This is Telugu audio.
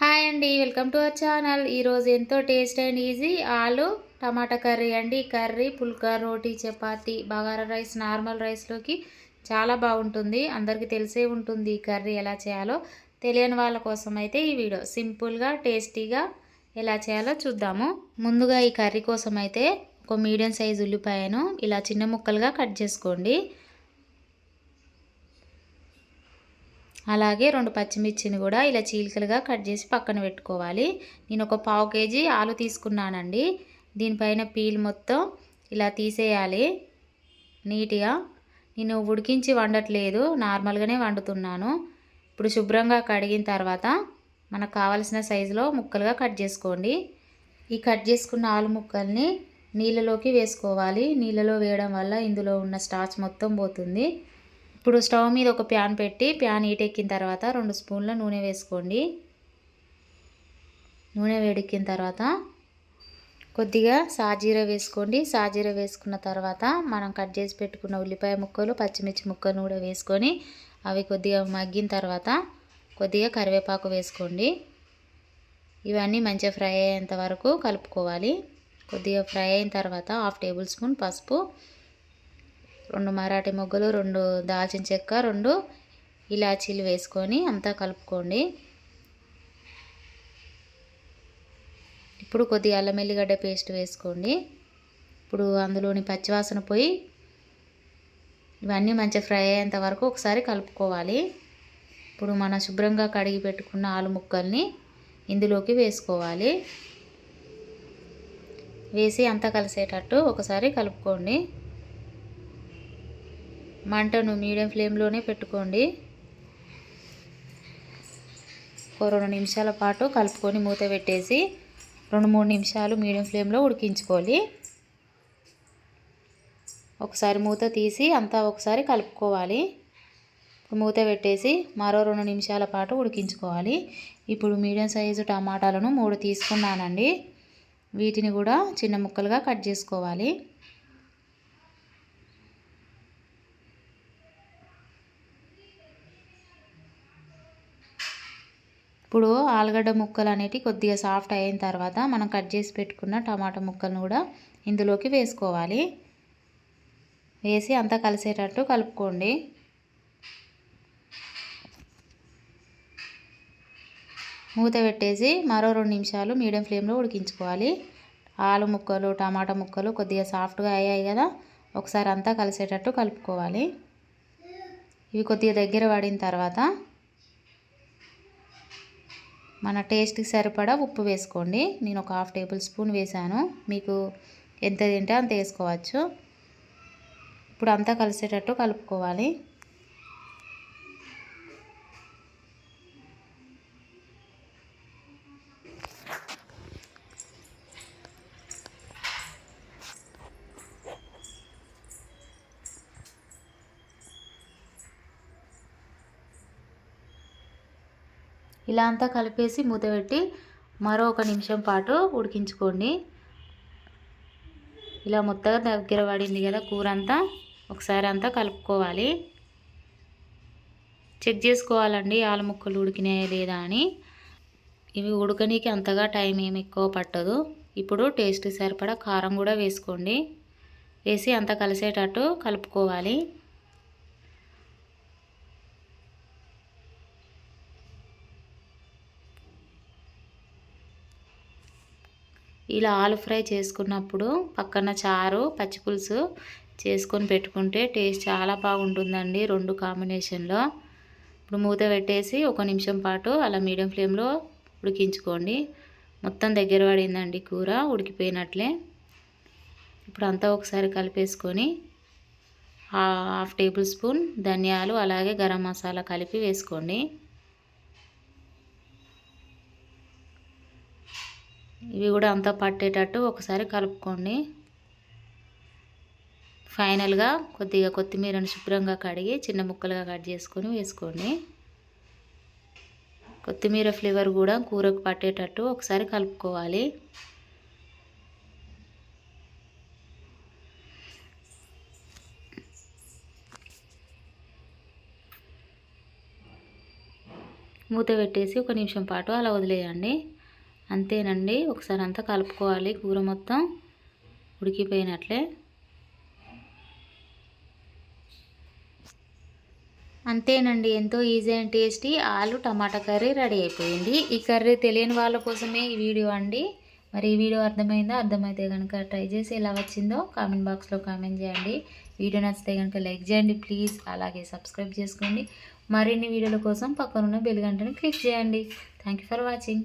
హాయ్ అండి వెల్కమ్ టు అవర్ ఛానల్. ఈరోజు ఎంతో టేస్ట్ అండ్ ఈజీ ఆలు టమాటా కర్రీ అండి. కర్రీ పుల్కా రోటీ చపాతి బగారా రైస్ నార్మల్ రైస్లోకి చాలా బాగుంటుంది. అందరికీ తెలిసే ఉంటుంది ఈ కర్రీ ఎలా చేయాలో. తెలియని వాళ్ళ కోసం అయితే ఈ వీడియో సింపుల్గా టేస్టీగా ఎలా చేయాలో చూద్దాము. ముందుగా ఈ కర్రీ కోసం అయితే ఒక మీడియం సైజ్ ఉల్లిపాయను ఇలా చిన్న ముక్కలుగా కట్ చేసుకోండి. అలాగే రెండు పచ్చిమిర్చిని కూడా ఇలా చీలికలుగా కట్ చేసి పక్కన పెట్టుకోవాలి. నేను ఒక పావు కేజీ ఆలు తీసుకున్నానండి. దీనిపైన పీల్ మొత్తం ఇలా తీసేయాలి. నీట్గా. నేను ఉడికించి వండట్లేదు. నార్మల్గానే వండుతున్నాను. ఇప్పుడు శుభ్రంగా కడిగిన తర్వాత మనకు కావలసిన సైజులో ముక్కలుగా కట్ చేసుకోండి. ఈ కట్ చేసుకున్న ఆలు ముక్కల్ని నీళ్ళలోకి వేసుకోవాలి. నీళ్ళలో వేయడం వల్ల ఇందులో ఉన్న స్టార్చ్ మొత్తం పోతుంది. ఇప్పుడు స్టవ్ మీద ఒక ప్యాన్ పెట్టి ప్యాన్ ఈటెక్కిన తర్వాత రెండు స్పూన్ల నూనె వేసుకోండి. నూనె వేడెక్కిన తర్వాత కొద్దిగా సాజీర వేసుకోండి. సాజీర వేసుకున్న తర్వాత మనం కట్ చేసి పెట్టుకున్న ఉల్లిపాయ ముక్కలు పచ్చిమిర్చి ముక్కలు కూడా వేసుకొని అవి కొద్దిగా మగ్గిన తర్వాత కొద్దిగా కరివేపాకు వేసుకోండి. ఇవన్నీ మంచిగా ఫ్రై అయ్యేంత వరకు కలుపుకోవాలి. కొద్దిగా ఫ్రై అయిన తర్వాత హాఫ్ టేబుల్ స్పూన్ పసుపు రెండు మరాఠీ మొగ్గలు రెండు దాల్చిన చెక్క రెండు ఇలాచీలు వేసుకొని అంతా కలుపుకోండి. ఇప్పుడు కొద్దిగా అల్లం ఎల్లిగడ్డ పేస్ట్ వేసుకోండి. ఇప్పుడు అందులోని పచ్చివాసన పోయి ఇవన్నీ మంచిగా ఫ్రై అయ్యేంత వరకు ఒకసారి కలుపుకోవాలి. ఇప్పుడు మన శుభ్రంగా కడిగి పెట్టుకున్న ఆలు ముక్కల్ని ఇందులోకి వేసుకోవాలి. వేసి అంతా కలిసేటట్టు ఒకసారి కలుపుకోండి. మంటను మీడియం ఫ్లేమ్లోనే పెట్టుకోండి. ఒక రెండు నిమిషాల పాటు కలుపుకొని మూత పెట్టేసి రెండు మూడు నిమిషాలు మీడియం ఫ్లేమ్లో ఉడికించుకోవాలి. ఒకసారి మూత తీసి అంతా ఒకసారి కలుపుకోవాలి. మూత పెట్టేసి మరో రెండు నిమిషాల పాటు ఉడికించుకోవాలి. ఇప్పుడు మీడియం సైజు టమాటాలను మూడు తీసుకున్నానండి. వీటిని కూడా చిన్న ముక్కలుగా కట్ చేసుకోవాలి. ఇప్పుడు ఆలుగడ్డ ముక్కలు అనేవి కొద్దిగా సాఫ్ట్ అయిన తర్వాత మనం కట్ చేసి పెట్టుకున్న టమాటా ముక్కలను కూడా ఇందులోకి వేసుకోవాలి. వేసి అంతా కలిసేటట్టు కలుపుకోండి. మూత పెట్టేసి మరో రెండు నిమిషాలు మీడియం ఫ్లేమ్లో ఉడికించుకోవాలి. ఆలు ముక్కలు టమాటా ముక్కలు కొద్దిగా సాఫ్ట్గా అయ్యాయి కదా ఒకసారి అంతా కలిసేటట్టు కలుపుకోవాలి. ఇవి కొద్దిగా దగ్గర పడిన తర్వాత మన టేస్ట్కి సరిపడా ఉప్పు వేసుకోండి. నేను ఒక హాఫ్ టేబుల్ స్పూన్ వేసాను. మీకు ఎంత తింటే అంత వేసుకోవచ్చు. ఇప్పుడు అంతా కలిసేటట్టు కలుపుకోవాలి. ఇలా అంతా కలిపేసి మూత పెట్టి మరో ఒక నిమిషం పాటు ఉడికించుకోండి. ఇలా మొత్తగా దగ్గర పడింది కదా కూర అంతా ఒకసారి అంతా కలుపుకోవాలి. చెక్ చేసుకోవాలండి ఆలు ముక్కలు ఉడికినాయా లేదా అని. ఇవి ఉడకనీకి అంతగా టైం ఏమి ఎక్కువ పట్టదు. ఇప్పుడు టేస్ట్ సరిపడా కారం కూడా వేసుకోండి. వేసి అంతా కలిసేటట్టు కలుపుకోవాలి. ఇలా ఆలు ఫ్రై చేసుకున్నప్పుడు పక్కన చారు పచ్చిపులుసు చేసుకొని పెట్టుకుంటే టేస్ట్ చాలా బాగుంటుందండి రెండు కాంబినేషన్లో. ఇప్పుడు మూత పెట్టేసి ఒక నిమిషం పాటు అలా మీడియం ఫ్లేమ్లో ఉడికించుకోండి. మొత్తం దగ్గర పడిందండి కూర ఉడికిపోయినట్లే. ఇప్పుడు అంతా ఒకసారి కలిపేసుకొని హాఫ్ టేబుల్ స్పూన్ ధనియాలు అలాగే గరం మసాలా కలిపి వేసుకోండి. ఇవి కూడా అంతా పట్టేటట్టు ఒకసారి కలుపుకోండి. ఫైనల్గా కొద్దిగా కొత్తిమీరను శుభ్రంగా కడిగి చిన్న ముక్కలుగా కట్ చేసుకొని వేసుకోండి. కొత్తిమీర ఫ్లేవర్ కూడా కూరకు పట్టేటట్టు ఒకసారి కలుపుకోవాలి. మూత పెట్టేసి ఒక నిమిషం పాటు అలా వదిలేయండి. అంతేనండి. ఒకసారి అంతా కలుపుకోవాలి. కూర మొత్తం ఉడికిపోయినట్లే. అంతేనండి. ఎంతో ఈజీ అండ్ టేస్టీ ఆలు టమాటా కర్రీ రెడీ అయిపోయింది. ఈ కర్రీ తెలియని వాళ్ళ కోసమే ఈ వీడియో అండి. మరి ఈ వీడియో అర్థమైందో? అర్థమైతే కనుక ట్రై చేసి ఎలా వచ్చిందో కామెంట్ బాక్స్లో కామెంట్ చేయండి. వీడియో నచ్చితే కనుక లైక్ చేయండి ప్లీజ్. అలాగే సబ్స్క్రైబ్ చేసుకోండి. మరిన్ని వీడియోల కోసం పక్కనున్న బెల్ గంటను క్లిక్ చేయండి. Thank for watching.